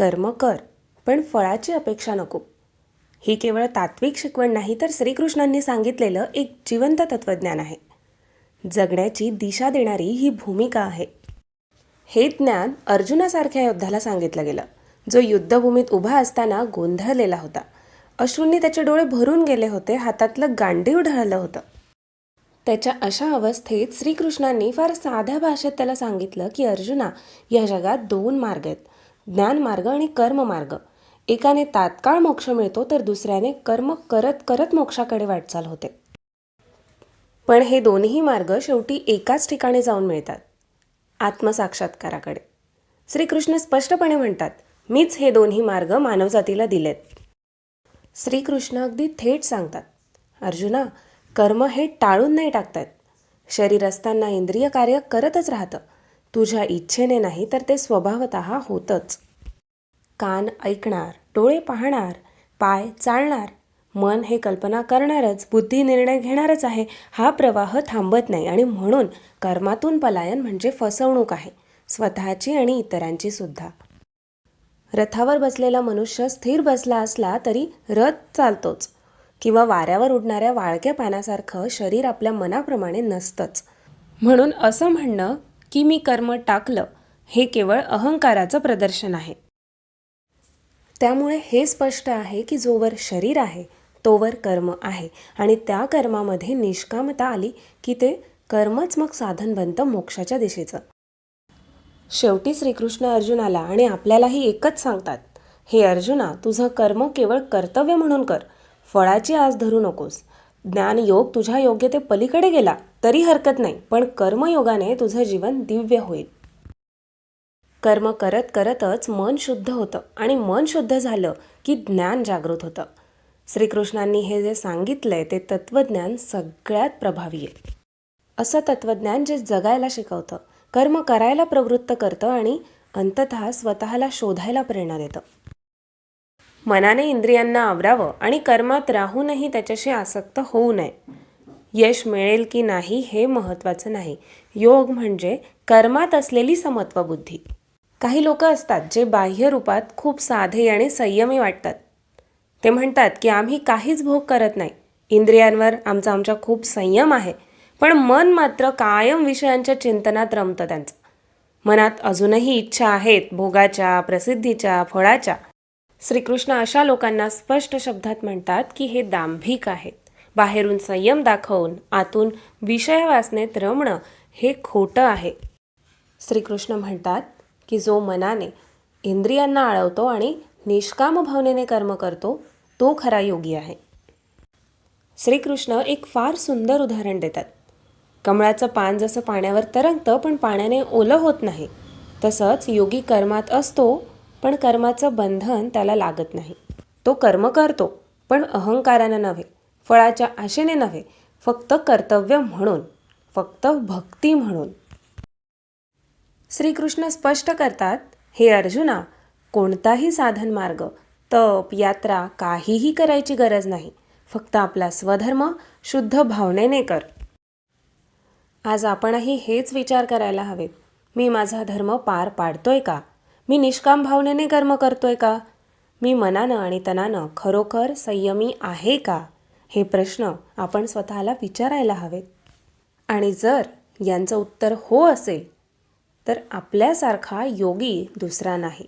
कर्म कर पण फळाची अपेक्षा नको. ही केवळ तात्विक शिकवण नाही तर श्रीकृष्णांनी सांगितलेलं एक जिवंत तत्त्वज्ञान आहे. जगण्याची दिशा देणारी ही भूमिका आहे. हे ज्ञान अर्जुनासारख्या योद्ध्याला सांगितलं गेलं जो युद्धभूमीत उभा असताना गोंधळलेला होता. अश्रूंनी त्याचे डोळे भरून गेले होते हातातलं गांडीव ढळलं होतं. त्याच्या अशा अवस्थेत श्रीकृष्णांनी फार साध्या भाषेत त्याला सांगितलं की अर्जुना या जगात दोन मार्ग आहेत. ज्ञानमार्ग आणि कर्ममार्ग. एकाने तात्काळ मोक्ष मिळतो तर दुसऱ्याने कर्म करत करत मोक्षाकडे वाटचाल होते. पण हे दोन्ही मार्ग शेवटी एकाच ठिकाणी जाऊन मिळतात. आत्मसाक्षात्काराकडे. श्रीकृष्ण स्पष्टपणे म्हणतात मीच हे दोन्ही मार्ग मानवजातीला दिलेत. श्रीकृष्ण अगदी थेट सांगतात अर्जुना कर्म हे टाळून नाही टाकतात शरीर असताना इंद्रिय कार्य करतच राहतं. तुझ्या इच्छेने नाही तर ते स्वभावत होतच. कान ऐकणार डोळे पाहणार पाय चालणार मन हे कल्पना करणारच बुद्धी निर्णय घेणारच आहे हा प्रवाह थांबत नाही आणि म्हणून कर्मातून पलायन म्हणजे फसवणूक आहे स्वतःची आणि इतरांची सुद्धा. रथावर बसलेला मनुष्य स्थिर बसला असला तरी रथ चालतोच किंवा वाऱ्यावर उडणाऱ्या वाळक्या पानासारखं शरीर आपल्या मनाप्रमाणे नसतंच. म्हणून असं म्हणणं की मी कर्म टाकलं हे केवळ अहंकाराचं प्रदर्शन आहे. त्यामुळे हे स्पष्ट आहे की जोवर शरीर आहे तोवर कर्म आहे आणि त्या कर्मामध्ये निष्कामता आली की ते कर्मच मग साधन बनतं मोक्षाच्या दिशेचं. शेवटी श्रीकृष्ण अर्जुनाला आणि आपल्यालाही एकच सांगतात हे अर्जुना तुझं कर्म केवळ कर्तव्य म्हणून कर फळाची आस धरू नकोस ज्ञानयोग तुझ्या योग्यते पलीकडे गेला तरी हरकत नाही. पण कर्मयोगाने तुझं जीवन दिव्य होईल. कर्म करत करतच मन शुद्ध होतं आणि मन शुद्ध झालं की ज्ञान जागृत होतं. श्रीकृष्णांनी हे जे सांगितलंय ते तत्त्वज्ञान सगळ्यात प्रभावी आहे. असं तत्त्वज्ञान जे जगायला शिकवतं कर्म करायला प्रवृत्त करतं आणि अंततः स्वतःला शोधायला प्रेरणा देतं. मनाने इंद्रियांना आवरावं आणि कर्मात राहूनही त्याच्याशी आसक्त होऊ नये. यश मिळेल की नाही हे महत्त्वाचं नाही. योग म्हणजे कर्मात असलेली समत्व बुद्धी काही लोक असतात जे बाह्य रूपात खूप साधे आणि संयमी वाटतात. ते म्हणतात की आम्ही काहीच भोग करत नाही. इंद्रियांवर आमचा आमच्या खूप संयम आहे. पण मन मात्र कायम विषयांच्या चिंतनात रमतं त्यांचं. मनात अजूनही इच्छा आहेत भोगाच्या प्रसिद्धीच्या फळाच्या. श्रीकृष्ण अशा लोकांना स्पष्ट शब्दात म्हणतात की हे दांभिक आहेत. बाहेरून संयम दाखवून आतून विषय वासनेत रमणं हे खोटं आहे. श्रीकृष्ण म्हणतात की जो मनाने इंद्रियांना आळवतो आणि निष्काम भावनेने कर्म करतो तो खरा योगी आहे. श्रीकृष्ण एक फार सुंदर उदाहरण देतात. कमळाचं पान जसं पाण्यावर तरंगतं पण पाण्याने ओलं होत नाही. तसंच योगी कर्मात असतो पण कर्माचं बंधन त्याला लागत नाही. तो कर्म करतो पण अहंकारानं नव्हे फळाच्या आशेने नव्हे फक्त कर्तव्य म्हणून फक्त भक्ती म्हणून. श्रीकृष्ण स्पष्ट करतात हे अर्जुना कोणताही साधन मार्ग तप यात्रा काहीही करायची गरज नाही. फक्त आपला स्वधर्म शुद्ध भावनेने कर. आज आपणही हेच विचार करायला हवेत. मी माझा धर्म पार पाडतोय का? मी निष्काम भावनेने कर्म करतोय का? मी मनानं आणि तनानं खरोखर संयमी आहे का? हे प्रश्न आपण स्वतःला विचारायला हवेत. आणि जर यांचं उत्तर हो असेल तर आपल्यासारखा योगी दुसरा नाही.